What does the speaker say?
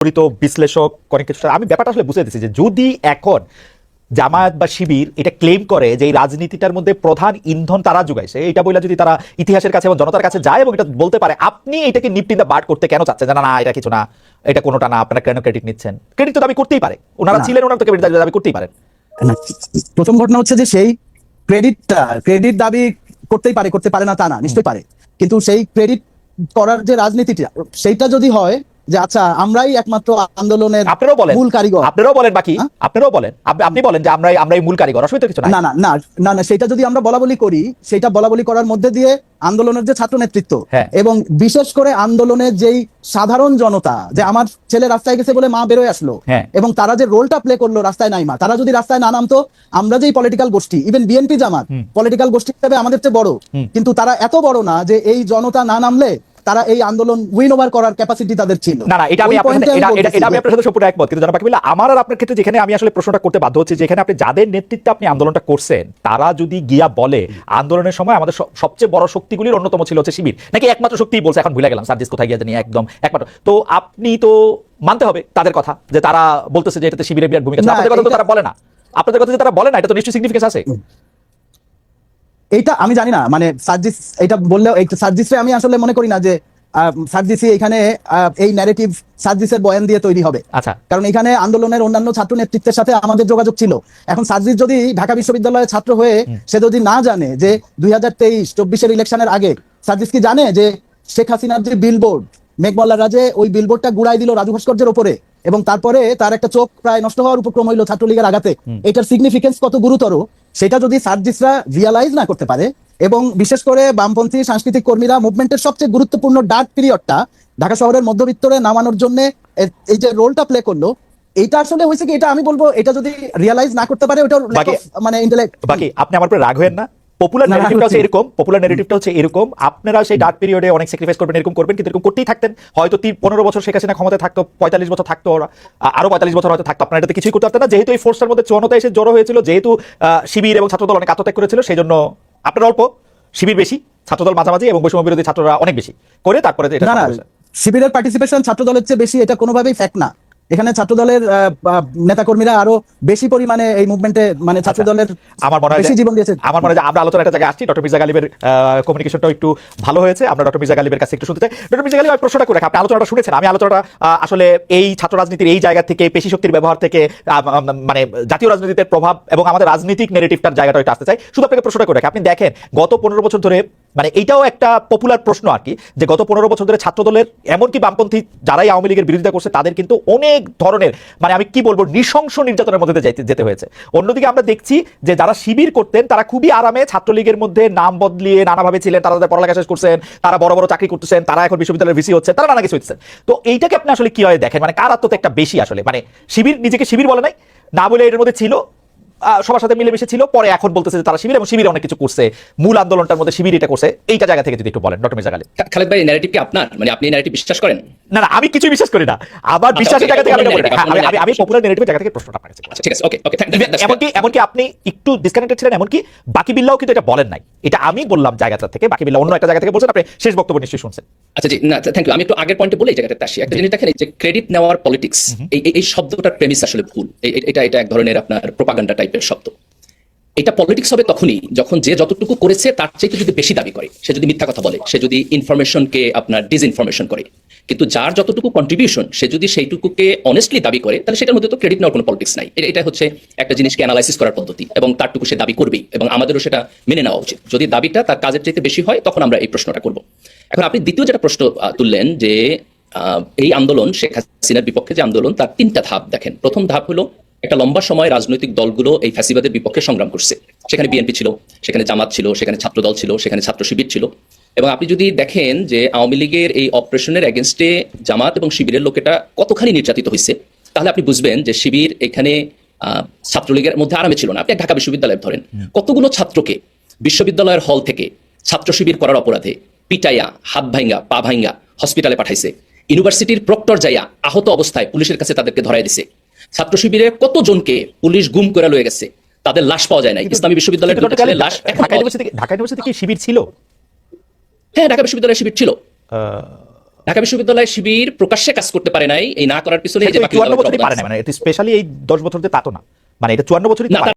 পরিত বিশ্লেষক অনেক কিছু। আমি ব্যাপারটা আসলে বুঝতে দিচ্ছি যে যদি এখন জামায়াত বা শিবির এটা ক্লেম করে যে এই রাজনীতিটার মধ্যে প্রধান ইন্ধন তারা যোগাইছে এটা বলে যদি তারা ইতিহাসের কাছে এবং জনতার কাছে যায় এবং এটা বলতে পারে আপনি এটাকে নিপটিন দা বার্ড করতে কেন চাচ্ছেন? জানা না এটা কিছু না এটা কোনোটা না আপনারা কেন ক্রেডিট নিচ্ছেন? ক্রেডিট তো দাবি করতেই পারে। ওনারা না। ছিলেন ওনারা তো credit দাবি করতেই পারেন। প্রথম ঘটনা হচ্ছে যে সেই ক্রেডিটটা ক্রেডিট দাবি করতেই পারে করতে পারে না তা না নিশ্চয়ই পারে। কিন্তু সেই ক্রেডিট করার যে রাজনীতিটা সেইটা যদি হয় যে আচ্ছা আমরাই একমাত্র আন্দোলনের আপনারাও বলেন মূল কারিগর আপনারাও বলেন বাকি হ্যাঁ? আপনারাও বলেন আপনি- বলেন যে আমরাই আমরাই মূল কারিগর অসুবিধা কিছু না না না না না সেটা যদি আমরা বলা বলি করি সেটা বলা বলি করার মধ্যে দিয়ে আন্দোলনের যে ছাত্র নেতৃত্ব হ্যাঁ। এবং বিশেষ করে আন্দোলনের যেই সাধারণ জনতা যে আমার ছেলে রাস্তায় গেছে বলে মা বেরোয় আসলো হ্যাঁ। এবং তারা যে রোলটা প্লে করল রাস্তায় নাই মা তারা যদি রাস্তায় না নামতো আমরা যেই পলিটিক্যাল গোষ্ঠী ইভেন বিএনপি জামাত। পলিটিক্যাল গোষ্ঠী হিসেবে আমাদের চেয়ে বড় কিন্তু তারা এত বড় না যে এই জনতা না নামলে তারা এই আন্দোলন উইন ওভার করার ক্যাপাসিটি তাদের ছিল। না না এটা আমি আমি এটা- এটা- আমি আপনার সাথে সম্পূর্ণ একমত কিন্তু জানা বাকি বললে আমার আর আপনার ক্ষেত্রে যেখানে আমি আসলে প্রশ্নটা করতে বাধ্য হচ্ছি যেখানে আপনি যাদের নেতৃত্বে আপনি আন্দোলনটা করছেন তারা যদি গিয়া বলে আন্দোলনের সময় আমাদের সবচেয়ে বড় শক্তিগুলির অন্যতম ছিল হচ্ছে শিবির নাকি একমাত্র শক্তিই বলছে এখন ভুলে গেলাম সার্জিস কোথায় গিয়ে জানি একদম একমাত্র। তো আপনি তো মানতে হবে তাদের কথা যে তারা বলতেছে যে এটাতে শিবিরের বিরাট ভূমিকা আছে। আপনাদের কথা তো তারা বলে না। আপনাদের কথা যে তারা বলে না এটা তো নিশ্চয়ই সিগনিফিকেন্স আছে। এইটা আমি জানি না মানে সার্জিস এটা বললেও এই সার্জিসে আমি আসলে মনে করি না যে সার্জিসি এখানে এই ন্যারেটিভ সার্জিসের বয়ান দিয়ে তৈরি হবে। আচ্ছা। কারণ এখানে আন্দোলনের অন্যান্য ছাত্র নেতৃত্বের সাথে আমাদের যোগাযোগ ছিল। এখন সার্জিস যদি ঢাকা বিশ্ববিদ্যালয়ের ছাত্র হয়ে সে যদি না জানে যে দুই হাজার তেইশ চব্বিশের ইলেকশনের আগে সার্জিস কি জানে যে শেখ হাসিনার যে বিলবোর্ড মেঘমল্লার রাজে ওই বিলবোর্ডটা গুড়াই দিল রাজু ভাস্কর্যের উপরে এবং তারপরে তার একটা চোখ প্রায় নষ্ট হওয়ার উপক্রম হইল ছাত্রলীগের আগাতে এটার সিগনিফিকেন্স কত গুরুতর? সেটা যদি সার্জিসরা রিয়ালাইজ না করতে পারে এবং বিশেষ করে বামপন্থী সাংস্কৃতিক কর্মীরা মুভমেন্টের সবচেয়ে গুরুত্বপূর্ণ ডার্ক পিরিয়ডটা ঢাকা শহরের মধ্যবিত্তরে নামানোর জন্য এই যে রোলটা প্লে করল এটা আসলে হয়েছে কি এটা আমি বলব এটা যদি রিয়ালাইজ না করতে পারে ওটা মানে ইন্টেলেক্ট বাকি আপনি আমার উপরে রাগ হয়েন না। পপুলার হচ্ছে এরকম পপুলার হচ্ছে এরকম। আপনারা সেই ডার্ক পিরিয়ডে অনেক স্যাক্রিফাইস করবেন এরকম করবেন কিন্তু এরকম করতেই থাকতেন। হয়তো তিন পনেরো বছর শেখ হাসিনা ক্ষমতায় থাকতো পঁয়তাল্লিশ বছর থাকতো ওরা আরও পঁয়তাল্লিশ বছর হয়তো থাকতো। আপনারা এটাতে কিছুই করতে পারতেন না। যেহেতু এই ফোর্সটার মধ্যে চুয়ান্নতা এসে জড়ো হয়েছিল যেহেতু শিবির এবং ছাত্রদল অনেক আত্মত্যাগ করেছিল সেই জন্য আপনার অল্প শিবির বেশি ছাত্রদল মাঝামাঝি এবং বৈষম্য বিরোধী ছাত্ররা অনেক বেশি। করে তারপরে। শিবিরের পার্টিসিপেশন ছাত্র দলের চেয়ে বেশি এটা কোনোভাবেই ফ্যাক্ট না। এখানে ছাত্র দলের নেতা কর্মীরা আরও বেশি পরিমাণে এই মুভমেন্টে মানে ছাত্র দলের আচ্ছা, আমার মনে হয় বেশি জীবন দিয়েছে। আমার মনে হয় আমরা আলোচনা একটা জায়গায় আসছি। ডক্টর মির্জা গালিবের কমিউনিকেশনটাও একটু ভালো হয়েছে। আমরা ডক্টর মির্জা গালিবের কাছে একটু শুনতে চাই। ডক্টর মির্জা গালিব প্রশ্নটা করে রাখি, আপনি আলোচনাটা শুনেছেন। আমি আলোচনাটা আসলে এই ছাত্র রাজনীতির এই জায়গা থেকে পেশি শক্তির ব্যবহার থেকে মানে জাতীয় রাজনীতিতে প্রভাব এবং আমাদের রাজনৈতিক নেগেটিভটার জায়গাটা একটু আসতে চাই। শুধু আপনাকে প্রশ্নটা করে রাখি। আপনি দেখেন গত পনেরো বছর ধরে মানে এইটাও একটা পপুলার প্রশ্ন আর কি যে গত পনেরো বছর ধরে ছাত্রদলের এমনকি বামপন্থী যারাই আওয়ামী লীগের বিরোধিতা করছে, তাদের কিন্তু অনেক ধরনের মানে আমি কি বলব, নৃশংস নির্যাতনের মধ্যে যাইতে- যেতে হয়েছে। অন্যদিকে আমরা দেখছি যে যারা শিবির করতেন, তারা খুবই আরামে ছাত্রলীগের মধ্যে নাম বদলিয়ে নানাভাবে ছিলেন, তারা তাদের পড়ালেখা শেষ করছেন, তারা বড় বড় চাকরি করতেছেন, তারা এখন বিশ্ববিদ্যালয়ের ভিসি হচ্ছে তারা নানা কিছু হচ্ছে তো এইটাকে আপনি আসলে কীভাবে দেখেন? মানে কার আত্মত্যাগটা বেশি আসলে? মানে শিবির, নিজেকে শিবির বলে নাই? না বলে এটার মধ্যে ছিল? সবার সাথে মিলেমিশে ছিল পরে এখন বলতেছে যে তারা শিবির এবং শিবির অনেক কিছু করছে। মূল আন্দোলনটার মধ্যে শিবির এটা করছে। এইটা জায়গা থেকে যদি একটু বলেন ডক্টর মির্জা খালেদ ভাই ন্যারেটিভ কি আপনার? মানে আপনি ন্যারেটিভ বিশ্বাস করেন? না না আমি কিছুই বিশ্বাস করি না। আবার আচ্ছা, বিশ্বাসের জায়গা থেকে আমি বলি আমি- আমি- পপুলার নেগেটিভের জায়গা থেকে প্রশ্নটা আপনার কাছে আচ্ছা ঠিক আছে ওকে ওকে এমনকি এমনকি আপনি একটু ডিসকানেক্টেড ছিলেন এমনকি বাকি বিল্লাও কিন্তু এটা বলেন নাই। এটা আমি বললাম জায়গাটা থেকে বাকি বিল্লা অন্য একটা জায়গা থেকে বলছেন আপনি শেষ বক্তব্য নিশ্চয়ই শুনছেন। আচ্ছা জি না থ্যাংক ইউ আমি একটু আগের পয়েন্টে বলে এই জায়গাটাতে আসি। একটা জিনিস দেখেন এই যে ক্রেডিট নেওয়ার পলিটিক্স এই এই- শব্দটার প্রেমিস আসলে ভুল। এটা এটা এক ধরনের আপনার প্রোপাগান্ডা টাইপের শব্দ। এটা পলিটিক্স হবে তখনই, যখন যে যতটুকু করেছে তার চাইতে যদি বেশি দাবি করে, সে যদি মিথ্যা কথা বলে, সে যদি ইনফরমেশনকে আপনার ডিসইনফরমেশন করে। কিন্তু যার যতটুকু কন্ট্রিবিউশন সে যদি সেইটুকুকে অনেস্টলি দাবি করে, তাহলে সেটার মধ্যে তো ক্রেডিট নেওয়ার কোনো পলিটিক্স নাই। এটা- হচ্ছে একটা জিনিসকে অ্যানালাইসিস করার পদ্ধতি, এবং তারটুকু সে দাবি করবেই, এবং আমাদেরও সেটা মেনে নেওয়া উচিত। যদি দাবিটা তার কাজের চাইতে বেশি হয়, তখন আমরা এই প্রশ্নটা করব। এখন আপনি দ্বিতীয় যেটা প্রশ্ন তুললেন যে এই আন্দোলন, শেখ হাসিনার বিপক্ষে যে আন্দোলন, তার তিনটা ধাপ দেখেন। প্রথম ধাপ হলো একটা লম্বা সময় রাজনৈতিক দলগুলো এই ফ্যাসিবাদের বিপক্ষে সংগ্রাম করছে। সেখানে বিএনপি ছিল সেখানে জামাত ছিল সেখানে ছাত্রদল ছিল সেখানে ছাত্র শিবির ছিল। এবং আপনি যদি দেখেন যে আওয়ামী লীগের এই অপারেশনের এগেনস্টে জামাত এবং শিবিরের লোকেটা কতখানি নির্যাতিত হয়েছে তাহলে আপনি বুঝবেন যে শিবির এখানে আহ, ছাত্রলীগের মধ্যে আরামে ছিল না। আপনি ঢাকা বিশ্ববিদ্যালয় ধরেন কতগুলো ছাত্রকে বিশ্ববিদ্যালয়ের হল থেকে ছাত্র শিবির করার অপরাধে পিটাইয়া হাত ভাঙ্গা পা ভাঙ্গা হসপিটালে পাঠাইছে। ইউনিভার্সিটির প্রক্টর যাইয়া আহত অবস্থায় পুলিশের কাছে তাদেরকে ধরাই দিছে। ছাত্র শিবিরে কতজনকে পুলিশ গুম করে লয়ে গেছে? তাদের লাশ পাওয়া যায় না ইসলামী বিশ্ববিদ্যালয়ের দুটো ডক্টর লাশ ঢাকা ইউনিভার্সিটি ঢাকা ইউনিভার্সিটি কি শিবির ছিল? হ্যাঁ ঢাকা বিশ্ববিদ্যালয়ের শিবির ছিল। ঢাকা বিশ্ববিদ্যালয় শিবির প্রকাশ্যে কাজ করতে পারে নাই এই না করার পিছনে এই যে বাকি দলের পারে না। মানে স্পেশালি এই দশ বছর যে তা তো না। মানে এটা চুয়ান্ন বছরই